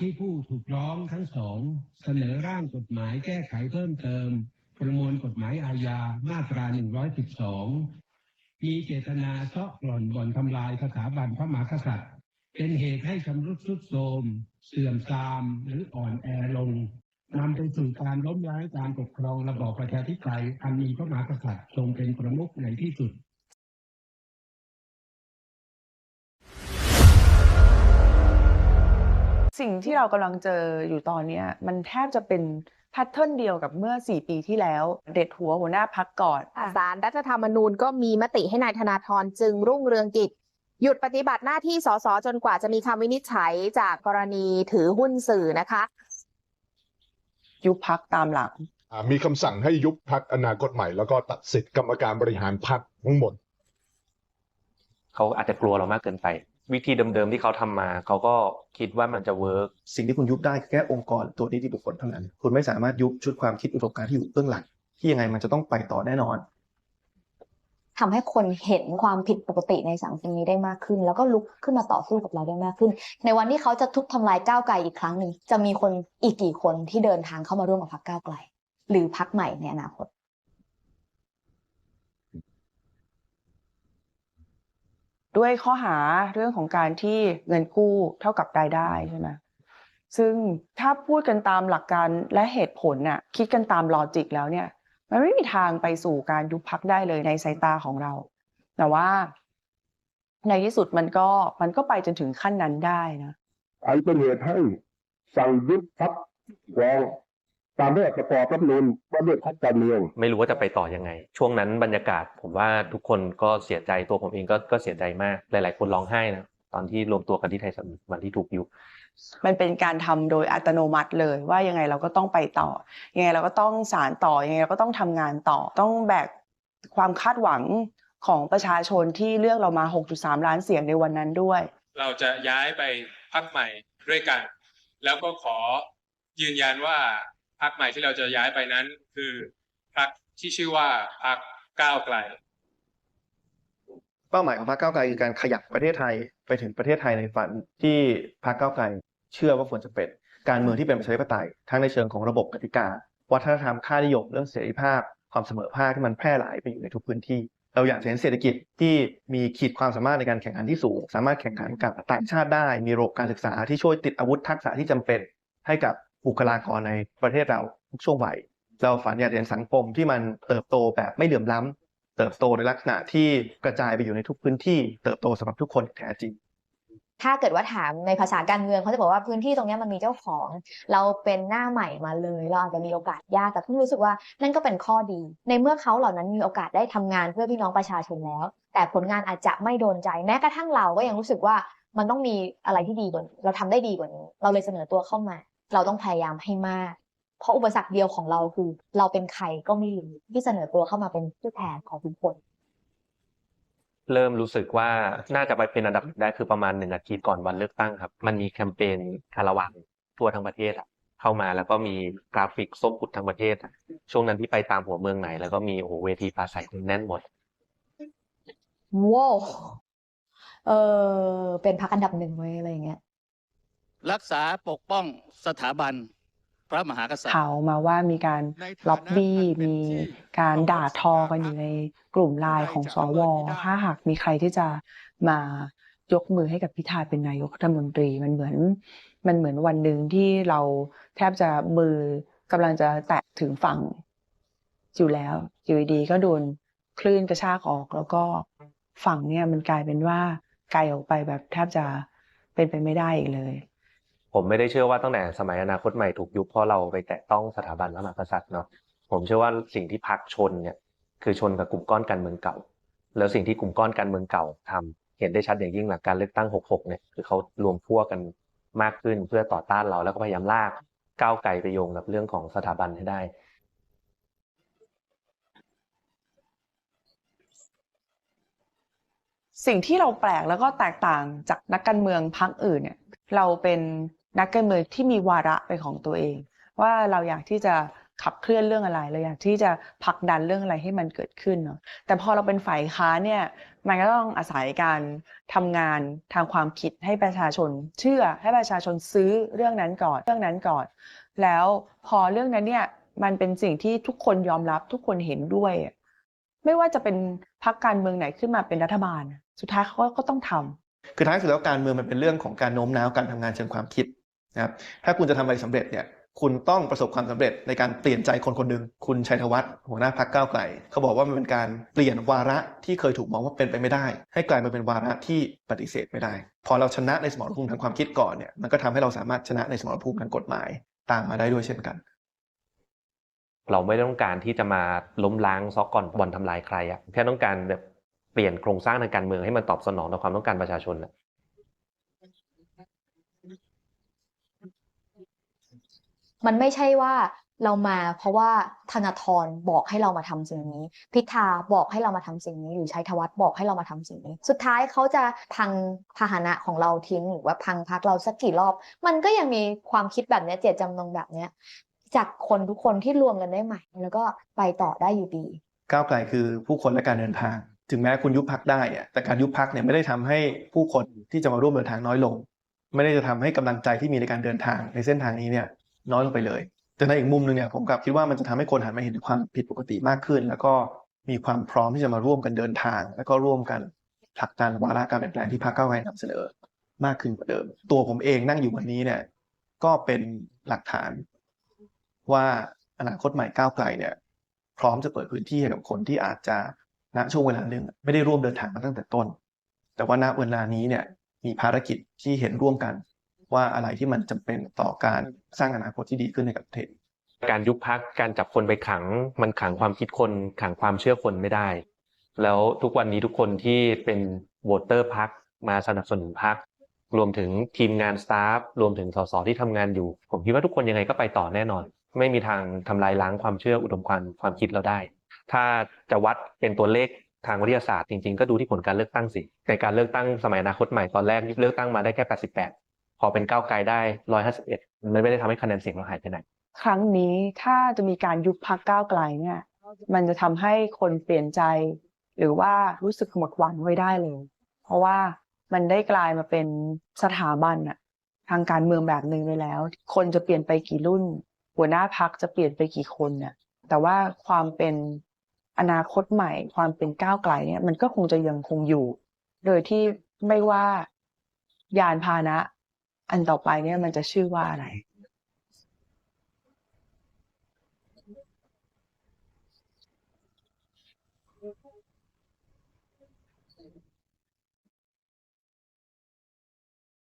ที่ผู้ถูกร้องทั้งสองเสนอร่างกฎหมายแก้ไขเพิ่มเติม ประมวลกฎหมายอาญามาตรา 112 มีเจตนาเซาะกร่อนบ่อนทำลายสถาบันพระมหากษัตริย์ เป็นเหตุให้ชำรุดทรุดโทรมเสื่อมทรามหรืออ่อนแอลงนำไปสู่การล้มล้างการปกครองระบอบประชาธิปไตยอันมีพระมหากษัตริย์ทรงเป็นประมุขในที่สุด สิ่งที่เรากำลังเจออยู่ตอนเนี้ยมันแทบจะเป็นแพทเทิร์นเดียวกับเมื่อ 4 ปีที่แล้ว เด็ดหัวหัวหน้าพักก่อนสารรัฐธรรมนูญก็มีมติให้นายธนาธรจึงรุ่งเรืองกิจ หยุดปฏิบัติหน้าที่สสจนกว่าจะมีคำวินิจฉัยจากกรณีถือหุ้นสื่อนะคะ ยุบพักตามหลังอ่ามีคำสั่งให้ยุบพักอนาคตใหม่แล้วก็ตัดสิทธิ์กรรมการบริหารพักทั้งหมด เขาอาจจะกลัวเรามากเกินไป วิธีเดิมๆที่เขาทำมา เขาก็คิดว่ามันจะเวิร์กสิ่งที่คุณยุบได้คือแค่องค์กรตัวนิติบุคคลเท่านั้น คุณไม่สามารถยุบชุดความคิดอุดมการณ์ที่อยู่เบื้องหลังที่ยังไงมันจะต้องไปต่อแน่นอนทำให้คนเห็นความผิดปกติในสังคมนี้ได้มากขึ้น แล้วก็ลุกขึ้นมาต่อสู้กับเราได้มากขึ้น ในวันที่เขาจะทุบทำลายก้าวไกลอีกครั้งหนึ่งจะมีคนอีกกี่คนที่เดินทางเข้ามาร่วมกับพรรคก้าวไกล หรือพรรคใหม่ในอนาคต ด้วยข้อหาเรื่องของการที่เงินกู้เท่ากับรายได้ใช่ไหมซึ่งถ้าพูดกันตามหลักการและเหตุผลน่ะคิดกันตามลอจิกแล้วเนี่ย มันไม่มีทางไปสู่การยุบพักได้เลยในสายตาของเรา แต่ว่า ในที่สุดมันก็มันก็ไปจนถึงขั้นนั้นได้นะอันเป็นเหตุให้สั่งยุบพักฟ้อง ตามแรกประกอบรัฐธรรมนูญว่าด้วยพักการเมือง ไม่รู้ว่าจะไปต่อยังไง ช่วงนั้นบรรยากาศ ผมว่าทุกคนก็เสียใจตัวผมเองก็ก็เสียใจมากหลาย ๆ คนร้องไห้นะตอนที่รวมตัวกันที่ไทยสมิตวันที่ถูกยุบมันเป็นการทำโดยอัตโนมัติเลยว่ายังไงเราก็ต้องไปต่อ ยังไงเราก็ต้องสารต่อยังไงเราก็ต้องทำงานต่อ ต้องแบกความคาดหวังของประชาชนที่เลือกเรามา 6.3 ล้านเสียงในวันนั้นด้วย เราจะย้ายไปพักใหม่ด้วยกัน แล้วก็ขอยืนยันว่า พักใหม่ที่เราจะย้ายไปนั้น คือพักที่ชื่อว่าพักก้าวไกล เป้าหมายของพรรคก้าวไกลคือการขยับประเทศไทยไปถึงประเทศไทยในฝันที่พรรคก้าวไกลเชื่อว่าควรจะเป็นการเมืองที่เป็นประชาธิปไตยทั้งในเชิงของระบบกติกา วัฒนธรรมค่านิยมเรื่องเสรีภาพ ความเสมอภาคที่มันแพร่หลายไปอยู่ในทุกพื้นที่ เราอยากเห็นเศรษฐกิจที่มีขีดความสามารถในการแข่งขันที่สูง สามารถแข่งขันกับต่างชาติได้ มีระบบการศึกษาที่ช่วยติดอาวุธทักษะที่จำเป็นให้กับ บุคลากรในประเทศเราทุกช่วงวัยเราฝันอยากเห็นสังคมที่มันเติบโตแบบไม่เหลื่อมล้ำเติบโตในลักษณะที่กระจายไปอยู่ในทุกพื้นที่ เติบโตสำหรับทุกคนแท้จริง ถ้าเกิดว่าถามในภาษาการเมืองเขาจะบอกว่าพื้นที่ตรงนี้มันมีเจ้าของ เราเป็นหน้าใหม่มาเลย เราอาจจะมีโอกาสยากแต่เพิ่งรู้สึกว่านั่นก็เป็นข้อดี ในเมื่อเขาเหล่านั้นมีโอกาสได้ทำงานเพื่อพี่น้องประชาชนแล้ว แต่ผลงานอาจจะไม่โดนใจแม้กระทั่งเราก็ยังรู้สึกว่ามันต้องมีอะไรที่ดีกว่านี้เราทำได้ดีกว่านี้ เราเลยเสนอตัวเข้ามา เราต้องพยายามให้มาก เพราะอุปสรรคเดียวของเราคือ เราเป็นใครก็ไม่รู้ที่เสนอตัวเข้ามาเป็นผู้แทนของทุกคน เริ่มรู้สึกว่าน่าจะไปเป็นอันดับหนึ่งได้คือประมาณหนึ่งอาทิตย์ก่อนวันเลือกตั้งครับ มันมีแคมเปญคาราวานทั่วทั้งประเทศอะเข้ามาแล้วก็มีกราฟิกส้มกุดทั้งประเทศอะช่วงนั้นที่ไปตามหัวเมืองไหน แล้วก็มีโอ้โหเวทีปราศัยแน่นหมดว้าวเออเป็นพักอันดับหนึ่งไว้ยอะไรอย่างเงี้ย รักษาปกป้องสถาบันพระมหากษัตริย์ข่าวมาว่ามีการล็อบบี้มีการด่าทอกันอยู่ในกลุ่มไลน์ของสวถ้าหากมีใครที่จะมายกมือให้กับพิธาเป็นนายกรัฐมนตรีมันเหมือน มันเหมือนวันหนึ่งที่เราแทบจะมือกำลังจะแตะถึงฝั่งอยู่แล้วอยู่ดีๆก็โดนคลื่นกระชากออก แล้วก็ฝั่งเนี่ยมันกลายเป็นว่าไกลออกไปแบบแทบจะเป็นไปไม่ได้อีกเลย ผมไม่ได้เชื่อว่าตั้งแต่สมัยอนาคตใหม่ถูกยุบเพราะเราไปแตะต้องสถาบันพระมหากษัตริย์เนาะผมเชื่อว่าสิ่งที่พักชนเนี่ยคือชนกับกลุ่มก้อนการเมืองเก่า แล้วสิ่งที่กลุ่มก้อนการเมืองเก่าทำเห็นได้ชัดอย่างยิ่งหลังการเลือกตั้ง 66 เนี่ยคือเขารวมพวกกันมากขึ้นเพื่อต่อต้านเราแล้วก็พยายามลากก้าวไกลไปโยงกับเรื่องของสถาบันให้ได้ สิ่งที่เราแปลกแล้วก็แตกต่างจากนักการเมืองพรรคอื่นเนี่ย เราเป็น นักการเมืองที่มีวาระเป็นของตัวเอง ว่าเราอยากที่จะขับเคลื่อนเรื่องอะไรเราอยากที่จะผลักดันเรื่องอะไรให้มันเกิดขึ้นเนาะแต่พอเราเป็นฝ่ายค้านเนี่ยมันก็ต้องอาศัยการทำงานทางความคิดให้ประชาชน เชื่อให้ประชาชนซื้อเรื่องนั้นก่อนเรื่องนั้นก่อน แล้วพอเรื่องนั้นเนี่ยมันเป็นสิ่งที่ทุกคนยอมรับทุกคนเห็นด้วย ไม่ว่าจะเป็นพรรคการเมืองไหนขึ้นมาเป็นรัฐบาล สุดท้ายเขาก็ต้องทำคือท้ายสุดแล้วการเมืองมันเป็นเรื่องของการโน้มน้าวการทำงานเชิงความคิด นะครับถ้าคุณจะทำอะไรสำเร็จเนี่ยคุณต้องประสบความสำเร็จในการเปลี่ยนใจคนคนหนึ่งคุณชัยธวัฒน์หัวหน้าพรรคก้าวไกลเขาบอกว่ามันเป็นการเปลี่ยนวาระที่เคยถูกมองว่าเป็นไปไม่ได้ ให้กลายมาเป็นวาระที่ปฏิเสธไม่ได้ พอเราชนะในสมรภูมิทางความคิดก่อนเนี่ยมันก็ทำให้เราสามารถชนะในสมรภูมิทางกฎหมายตามมาได้ด้วยเช่นกัน เราไม่ได้ต้องการที่จะมาล้มล้างซอกก่อนบ่อนทำลายใครอะแค่ต้องการแบบเปลี่ยนโครงสร้างทางการเมืองให้มันตอบสนองต่อความต้องการประชาชนอะ มันไม่ใช่ว่าเรามาเพราะว่าธนาธรบอกให้เรามาทำสิ่งนี้ พิธาบอกให้เรามาทำสิ่งนี้ หรือชัยธวัฒน์บอกให้เรามาทำสิ่งนี้ สุดท้ายเขาจะพังพาหนะของเราทิ้งหรือว่าพังพักเราสักกี่รอบ มันก็ยังมีความคิดแบบนี้เจตจำนงแบบเนี้ยจากคนทุกคนที่รวมกันได้ใหม่ แล้วก็ไปต่อได้อยู่ดี ก้าวไกลคือผู้คนและการเดินทาง ถึงแม้คุณยุบพักได้อะแต่การยุบพักเนี่ยไม่ได้ทำให้ผู้คนที่จะมาร่วมเดินทางน้อยลง ไม่ได้จะทำให้กำลังใจที่มีในการเดินทางในเส้นทางนี้เนี่ย น้อยลงไปเลย แต่ในอีกมุมหนึ่งเนี่ยผมกลับคิดว่ามันจะทำให้คนหันมาเห็นความผิดปกติมากขึ้น แล้วก็มีความพร้อมที่จะมาร่วมกันเดินทาง แล้วก็ร่วมกันผลักดันวาระการเปลี่ยนแปลงที่พรรคก้าวไกลนำเสนอมากขึ้นกว่าเดิม ตัวผมเองนั่งอยู่วันนี้เนี่ยก็เป็นหลักฐานว่าอนาคตใหม่ก้าวไกลเนี่ยพร้อมจะเปิดพื้นที่ให้กับคนที่อาจจะณช่วงเวลาหนึ่งไม่ได้ร่วมเดินทางมาตั้งแต่ต้น แต่ว่าณเวลานี้เนี่ยมีภารกิจที่เห็นร่วมกัน ว่าอะไรที่มันจำเป็นต่อการสร้างอนาคตที่ดีขึ้นในกับประเทศการยุบพักการจับคนไปขัง มันขังความคิดคนขังความเชื่อคนไม่ได้ แล้วทุกวันนี้ทุกคนที่เป็นโหวตเตอร์พักมาสนับสนุนพักรวมถึงทีมงานสตาฟรวมถึงสสที่ทำงานอยู่ ผมคิดว่าทุกคนยังไงก็ไปต่อแน่นอน ไม่มีทางทำลายล้างความเชื่ออุดมการณ์ความคิดเราได้ ถ้าจะวัดเป็นตัวเลขทางวิทยาศาสตร์จริงๆ ก็ดูที่ผลการเลือกตั้งสิในการเลือกตั้งสมัยอนาคตใหม่ตอนแรกเลือกตั้งมาได้แค่ 88 อเป็นก้าวไกลได้151มันไม่ได้ทำให้คะแนนเสียงเราหายไปไหน ครั้งนี้ถ้าจะมีการยุบพักก้าวไกลเนี่ย มันจะทำให้คนเปลี่ยนใจ หรือว่ารู้สึกหมดหวังไว้ได้เลย เพราะว่ามันได้กลายมาเป็นสถาบันอะทางการเมืองแบบหนึ่งไปแล้ว คนจะเปลี่ยนไปกี่รุ่น หัวหน้าพักจะเปลี่ยนไปกี่คนเนี่ยแต่ว่าความเป็นอนาคตใหม่ ความเป็นก้าวไกลเนี่ยมันก็คงจะยังคงอยู่ โดยที่ไม่ว่ายานพาหนะ อันต่อไปเนี่ยมันจะชื่อว่าอะไร